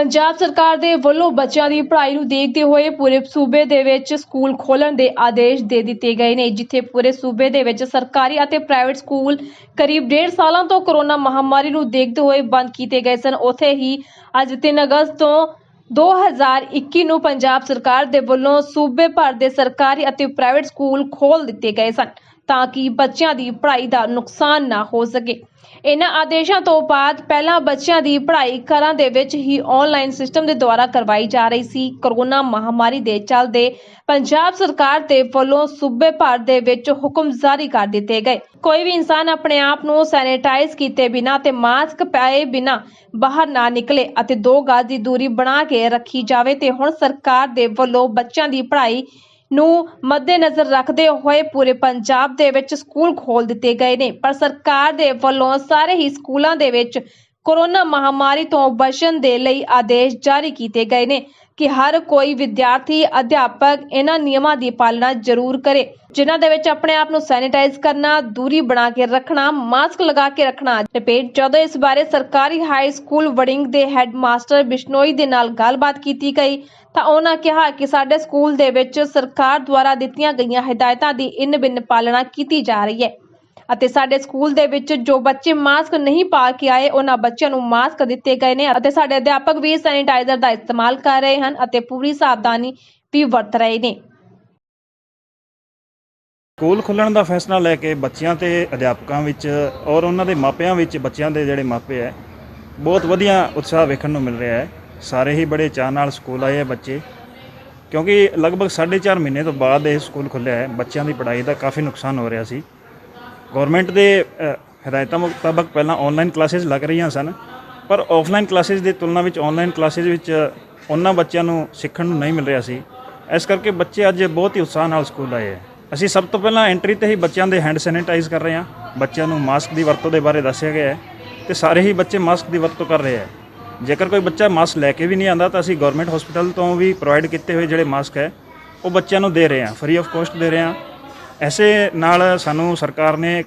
ਪੰਜਾਬ ਸਰਕਾਰ ਦੇ ਵੱਲੋਂ ਬੱਚਿਆਂ ਦੀ ਪੜ੍ਹਾਈ ਨੂੰ ਦੇਖਦੇ ਹੋਏ ਪੂਰੇ ਸੂਬੇ ਦੇ ਵਿੱਚ ਸਕੂਲ ਖੋਲ੍ਹਣ ਦੇ ਆਦੇਸ਼ ਦੇ ਦਿੱਤੇ ਗਏ ਨੇ, ਜਿੱਥੇ ਪੂਰੇ ਸੂਬੇ ਦੇ ਵਿੱਚ ਸਰਕਾਰੀ ਅਤੇ ਪ੍ਰਾਈਵੇਟ ਸਕੂਲ ਕਰੀਬ ਡੇਢ ਸਾਲਾਂ ਤੋਂ ਕਰੋਨਾ ਮਹਾਮਾਰੀ ਨੂੰ ਦੇਖਦੇ ਹੋਏ ਬੰਦ ਕੀਤੇ ਗਏ ਸਨ। ਉੱਥੇ ਹੀ ਅੱਜ 3 ਅਗਸਤ ਤੋਂ 2021 ਨੂੰ ਪੰਜਾਬ ਸਰਕਾਰ ਦੇ ਵੱਲੋਂ ਸੂਬੇ ਭਰ ਦੇ ਸਰਕਾਰੀ ਅਤੇ ਪ੍ਰਾਈਵੇਟ ਸਕੂਲ ਖੋਲ੍ਹ ਦਿੱਤੇ ਗਏ ਸਨ। ਤਾਂ ਕਿ ਬੱਚਿਆਂ ਦੀ ਪੜ੍ਹਾਈ ਦਾ ਨੁਕਸਾਨ ਨਾ ਹੋ ਸਕੇ। ਇਹਨਾਂ ਆਦੇਸ਼ਾਂ ਤੋਂ ਬਾਅਦ ਪਹਿਲਾਂ ਬੱਚਿਆਂ ਦੀ ਪੜ੍ਹਾਈ ਘਰਾਂ ਦੇ ਵਿੱਚ ਹੀ ਆਨਲਾਈਨ ਸਿਸਟਮ ਦੇ ਦੁਆਰਾ ਕਰਵਾਈ ਜਾ ਰਹੀ ਸੀ। ਕਰੋਨਾ ਮਹਾਮਾਰੀ ਦੇ ਚੱਲਦੇ ਪੰਜਾਬ ਸਰਕਾਰ ਦੇ ਵੱਲੋਂ ਸੂਬੇ ਭਰ ਦੇ ਵਿੱਚ ਹੁਕਮ ਜਾਰੀ ਕਰ ਦਿੱਤੇ ਗਏ। ਕੋਈ ਵੀ ਇਨਸਾਨ ਆਪਣੇ ਆਪ ਨੂੰ ਸੈਨੀਟਾਈਜ਼ ਕੀਤੇ ਬਿਨਾਂ ਤੇ ਮਾਸਕ ਪਾਏ ਬਿਨਾ ਬਾਹਰ ਨਾ ਨਿਕਲੇ ਅਤੇ ਦੋ ਗਜ਼ ਦੀ ਦੂਰੀ ਬਣਾ ਕੇ ਰੱਖੀ ਜਾਵੇ ਤੇ ਹੁਣ ਸਰਕਾਰ ਦੇ ਵੱਲੋਂ ਬੱਚਿਆਂ ਦੀ ਪੜ੍ਹਾਈ ਨੂੰ ਮੱਦੇਨਜ਼ਰ ਰੱਖਦੇ ਹੋਏ ਪੂਰੇ ਪੰਜਾਬ ਦੇ ਵਿੱਚ ਸਕੂਲ ਖੋਲ ਦਿੱਤੇ ਗਏ ਨੇ। ਪਰ ਸਰਕਾਰ ਦੇ ਵੱਲੋਂ ਸਾਰੇ ਹੀ ਸਕੂਲਾਂ ਦੇ ਵਿੱਚ ਕੋਰੋਨਾ ਮਹਾਮਾਰੀ ਤੋਂ ਬਚਣ ਦੇ ਲਈ ਆਦੇਸ਼ ਜਾਰੀ ਕੀਤੇ ਗਏ ਨੇ। ਕਿ ਹਰ ਕੋਈ ਵਿਦਿਆਰਥੀ, ਅਧਿਆਪਕ ਇਹਨਾਂ ਨਿਯਮਾਂ ਦੀ ਪਾਲਣਾ ਜ਼ਰੂਰ ਕਰੇ, ਜਿਨ੍ਹਾਂ ਦੇ ਵਿੱਚ ਆਪਣੇ ਆਪ ਨੂੰ ਸੈਨੀਟਾਈਜ਼ ਕਰਨਾ, ਦੂਰੀ ਬਣਾ ਕੇ ਰੱਖਣਾ ਮਾਸਕ ਲਗਾ ਕੇ ਰੱਖਣਾ। ਰਿਪੀਟ ਜਦੋਂ ਇਸ ਬਾਰੇ ਸਰਕਾਰੀ ਹਾਈ ਸਕੂਲ ਵੜਿੰਗ ਦੇ ਹੈੱਡ ਮਾਸਟਰ ਬਿਸ਼ਨੋਈ ਦੇ ਨਾਲ ਗੱਲਬਾਤ ਕੀਤੀ ਗਈ। ਤਾਂ ਉਹਨਾਂ ਕਿਹਾ ਕਿ ਸਾਡੇ ਸਕੂਲ ਦੇ ਵਿੱਚ ਸਰਕਾਰ ਦੁਆਰਾ ਦਿੱਤੀਆਂ ਗਈਆਂ ਹਦਾਇਤਾਂ ਦੀ ਇਨ ਬਿਨ ਪਾਲਣਾ ਕੀਤੀ ਜਾ ਰਹੀ ਹੈ। ਅਤੇ ਸਾਡੇ ਸਕੂਲ ਦੇ ਵਿੱਚ ਜੋ ਬੱਚੇ ਮਾਸਕ ਨਹੀਂ ਪਾ ਕੇ ਆਏ, ਉਹਨਾਂ ਬੱਚਿਆਂ ਨੂੰ ਮਾਸਕ ਦਿੱਤੇ ਗਏ ਨੇ ਅਤੇ ਸਾਡੇ ਅਧਿਆਪਕ ਵੀ ਸੈਨੀਟਾਈਜ਼ਰ ਦਾ ਇਸਤੇਮਾਲ ਕਰ ਰਹੇ ਹਨ ਅਤੇ ਪੂਰੀ ਸਾਵਧਾਨੀ ਵੀ ਵਰਤ ਰਹੇ ਨੇ। ਸਕੂਲ ਖੁੱਲਣ ਦਾ ਫੈਸਲਾ ਲੈ ਕੇ ਬੱਚਿਆਂ ਤੇ ਅਧਿਆਪਕਾਂ ਵਿੱਚ ਔਰ ਉਹਨਾਂ ਦੇ ਮਾਪਿਆਂ ਵਿੱਚ ਬੱਚਿਆਂ ਦੇ ਜਿਹੜੇ ਮਾਪੇ ਹੈ, ਬਹੁਤ ਵਧੀਆ ਉਤਸ਼ਾਹ ਵੇਖਣ ਨੂੰ ਮਿਲ ਰਿਹਾ ਹੈ। ਸਾਰੇ ਹੀ ਬੜੇ ਚਾਅ ਨਾਲ ਸਕੂਲ ਆਏ ਹੈ ਬੱਚੇ, ਕਿਉਂਕਿ ਲਗਭਗ 4.5 ਮਹੀਨੇ ਤੋਂ ਬਾਅਦ ਇਹ ਸਕੂਲ ਖੁੱਲ੍ਹਿਆ ਹੈ। ਬੱਚਿਆਂ ਦੀ ਪੜ੍ਹਾਈ ਦਾ ਕਾਫੀ ਨੁਕਸਾਨ ਹੋ ਰਿਹਾ ਸੀ। ਗਵਰਨਮੈਂਟ ਦੇ ਅ, ਹਦਾਇਤਾਂ ਮੁਤਾਬਕ ਪਹਿਲਾਂ ਆਨਲਾਈਨ ਕਲਾਸਿਸ ਲੱਗ ਰਹੀਆਂ ਸਨ ਪਰ ਆਫਲਾਈਨ ਕਲਾਸਿਸ ਦੀ ਤੁਲਨਾ ਵਿੱਚ ਆਨਲਾਈਨ ਕਲਾਸਿਸ ਵਿੱਚ ਉਹਨਾਂ ਬੱਚਿਆਂ ਨੂੰ ਸਿੱਖਣ ਨੂੰ ਨਹੀਂ ਮਿਲ ਰਿਹਾ ਸੀ। ਇਸ ਕਰਕੇ ਬੱਚੇ ਅੱਜ ਬਹੁਤ ਹੀ ਉਤਸ਼ਾਹ ਨਾਲ ਸਕੂਲ ਆਏ ਹੈ। ਅਸੀਂ ਸਭ ਤੋਂ ਪਹਿਲਾਂ ਐਂਟਰੀ ਤੇ ਹੀ ਬੱਚਿਆਂ ਦੇ ਹੈਂਡ ਸੈਨੀਟਾਈਜ਼ ਕਰ ਰਹੇ ਹਾਂ। ਬੱਚਿਆਂ ਨੂੰ ਮਾਸਕ ਦੀ ਵਰਤੋਂ ਦੇ ਬਾਰੇ ਦੱਸਿਆ ਗਿਆ ਹੈ ਤੇ ਸਾਰੇ ਹੀ ਬੱਚੇ ਮਾਸਕ ਦੀ ਵਰਤੋਂ ਕਰ ਰਹੇ ਹੈ। ਜੇਕਰ ਕੋਈ ਬੱਚਾ ਮਾਸਕ ਲੈ ਕੇ ਵੀ ਨਹੀਂ ਆਂਦਾ ਤਾਂ ਅਸੀਂ ਗਵਰਨਮੈਂਟ ਹਸਪੀਟਲ ਤੋਂ ਵੀ ਪ੍ਰੋਵਾਈਡ ਕੀਤੇ ਹੋਏ ਜਿਹੜੇ ਮਾਸਕ ਹੈ ਉਹ ਬੱਚਿਆਂ ਨੂੰ ਦੇ ਰਹੇ ਹਾਂ। ਫ੍ਰੀ ਆਫ ਕੋਸਟ ਦੇ ਰਹੇ ਹਾਂ। ਐਸੇ ਨਾਲ ਸਾਨੂੰ ਸਰਕਾਰ ਨੇ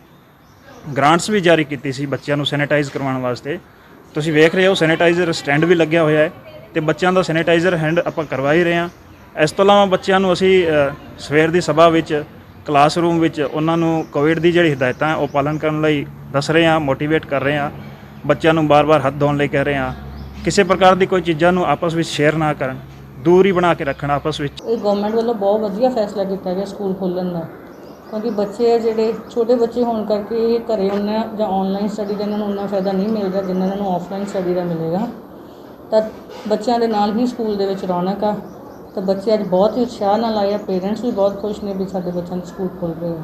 ਗ੍ਰਾਂਟਸ ਵੀ ਜਾਰੀ ਕੀਤੀ ਸੀ ਬੱਚਿਆਂ ਨੂੰ ਸੈਨੀਟਾਈਜ਼ ਕਰਵਾਉਣ ਵਾਸਤੇ। ਤੁਸੀਂ ਵੇਖ ਰਹੇ ਹੋ ਸੈਨੀਟਾਈਜ਼ਰ ਸਟੈਂਡ ਵੀ ਲੱਗਿਆ ਹੋਇਆ ਹੈ ਤੇ ਬੱਚਿਆਂ ਦਾ ਸੈਨੀਟਾਈਜ਼ਰ ਹੈਂਡ ਆਪਾਂ ਕਰਵਾ ਹੀ ਰਹੇ ਹਾਂ। ਇਸ ਤੋਂ ਇਲਾਵਾ ਬੱਚਿਆਂ ਨੂੰ ਅਸੀਂ ਸਵੇਰ ਦੀ ਸਭਾ ਵਿੱਚ ਕਲਾਸਰੂਮ ਵਿੱਚ ਉਹਨਾਂ ਨੂੰ ਕੋਵਿਡ ਦੀ ਜਿਹੜੀ ਹਦਾਇਤਾਂ ਹੈ ਉਹ ਪਾਲਣ ਕਰਨ ਲਈ ਦੱਸ ਰਹੇ ਹਾਂ ਮੋਟੀਵੇਟ ਕਰ ਰਹੇ ਹਾਂ। ਬੱਚਿਆਂ ਨੂੰ ਬਾਰ-ਬਾਰ ਹੱਥ ਧੋਣ ਲਈ ਕਹਿ ਰਹੇ ਹਾਂ। ਕਿਸੇ ਪ੍ਰਕਾਰ ਦੀ ਕੋਈ ਚੀਜ਼ਾਂ ਨੂੰ ਆਪਸ ਵਿੱਚ ਸ਼ੇਅਰ ਨਾ ਕਰਨ। ਦੂਰੀ ਬਣਾ ਕੇ ਰੱਖਣ ਆਪਸ ਵਿੱਚ। ਇਹ ਗਵਰਨਮੈਂਟ ਵੱਲੋਂ ਬਹੁਤ ਵਧੀਆ ਫੈਸਲਾ ਕੀਤਾ ਗਿਆ ਸਕੂਲ ਖੋਲ੍ਹਣ ਦਾ। ਕਿਉਂਕਿ ਬੱਚੇ ਆ ਜਿਹੜੇ ਛੋਟੇ ਬੱਚੇ ਹੋਣ ਕਰਕੇ ਇਹ ਘਰੇ ਉਹਨਾਂ ਜਾਂ ਆਨਲਾਈਨ ਸਟੱਡੀ ਦਾ ਇਹਨਾਂ ਨੂੰ ਉਨਾ ਫਾਇਦਾ ਨਹੀਂ ਮਿਲ ਰਿਹਾ ਜਿੰਨਾ ਇਹਨਾਂ ਨੂੰ ਆਫਲਾਈਨ ਸਟੱਡੀ ਦਾ ਮਿਲੇਗਾ। ਤਾਂ ਬੱਚਿਆਂ ਦੇ ਨਾਲ ਹੀ ਸਕੂਲ ਦੇ ਵਿੱਚ ਰੌਣਕ ਆ। ਤਾਂ ਬੱਚੇ ਅੱਜ ਬਹੁਤ ਹੀ ਉਤਸ਼ਾਹ ਨਾਲ ਆਏ ਆ। ਪੇਰੈਂਟਸ ਵੀ ਬਹੁਤ ਖੁਸ਼ ਨੇ ਵੀ ਸਾਡੇ ਬੱਚਿਆਂ ਦੇ ਸਕੂਲ ਖੁੱਲ੍ਹ ਰਹੇ ਆ।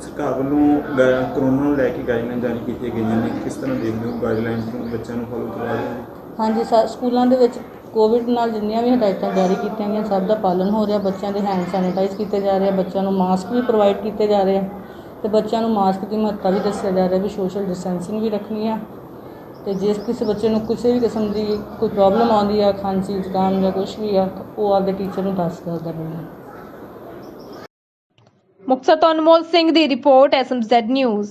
ਸਰਕਾਰ ਵੱਲੋਂ ਗਾ- ਕਰੋਨਾ ਨੂੰ ਲੈ ਕੇ ਗਾਈਡਲਾਈਨ ਜਾਰੀ ਕੀਤੀਆਂ ਗਈਆਂ ਨੇ। ਕਿਸ ਤਰ੍ਹਾਂ ਦੇਖਦੇ ਹੋ ਗਾਈਡਲਾਈਨਸ ਨੂੰ ਬੱਚਿਆਂ ਨੂੰ ਫੋਲੋ ਕਰਵਾ ਰਹੇ ਹੋ? ਹਾਂਜੀ ਸਾ- ਸਕੂਲਾਂ ਦੇ ਵਿੱਚ ਕੋਵਿਡ ਨਾਲ ਜਿੰਨੀਆਂ ਵੀ ਹਦਾਇਤਾਂ ਜਾਰੀ ਕੀਤੀਆਂ ਗਈਆਂ, ਸਭ ਦਾ ਪਾਲਣ ਹੋ ਰਿਹਾ। ਬੱਚਿਆਂ ਦੇ ਹੈਂਡ ਸੈਨੇਟਾਈਜ਼ ਕੀਤੇ ਜਾ ਰਹੇ ਆ, ਬੱਚਿਆਂ ਨੂੰ ਮਾਸਕ ਵੀ ਪ੍ਰੋਵਾਈਡ ਕੀਤੇ ਜਾ ਰਹੇ ਆ ਅਤੇ ਬੱਚਿਆਂ ਨੂੰ ਮਾਸਕ ਦੀ ਮਹੱਤਤਾ ਵੀ ਦੱਸਿਆ ਜਾ ਰਿਹਾ ਵੀ ਸੋਸ਼ਲ ਡਿਸਟੈਂਸਿੰਗ ਵੀ ਰੱਖਣੀ ਆ। ਅਤੇ ਜਿਸ ਕਿਸੇ ਬੱਚੇ ਨੂੰ ਕਿਸੇ ਵੀ ਕਿਸਮ ਦੀ ਕੋਈ ਪ੍ਰੋਬਲਮ ਆਉਂਦੀ ਆ, ਖਾਂਸੀ, ਜ਼ੁਕਾਮ ਜਾਂ ਕੁਝ ਵੀ ਆ ਤਾਂ ਉਹ ਆਪਦੇ ਟੀਚਰ ਨੂੰ ਦੱਸ ਸਕਦਾ ਹੈ ਮੁਕਤਸਰ ਤੋਂ ਅਨਮੋਲ ਸਿੰਘ ਦੀ report SMZ news.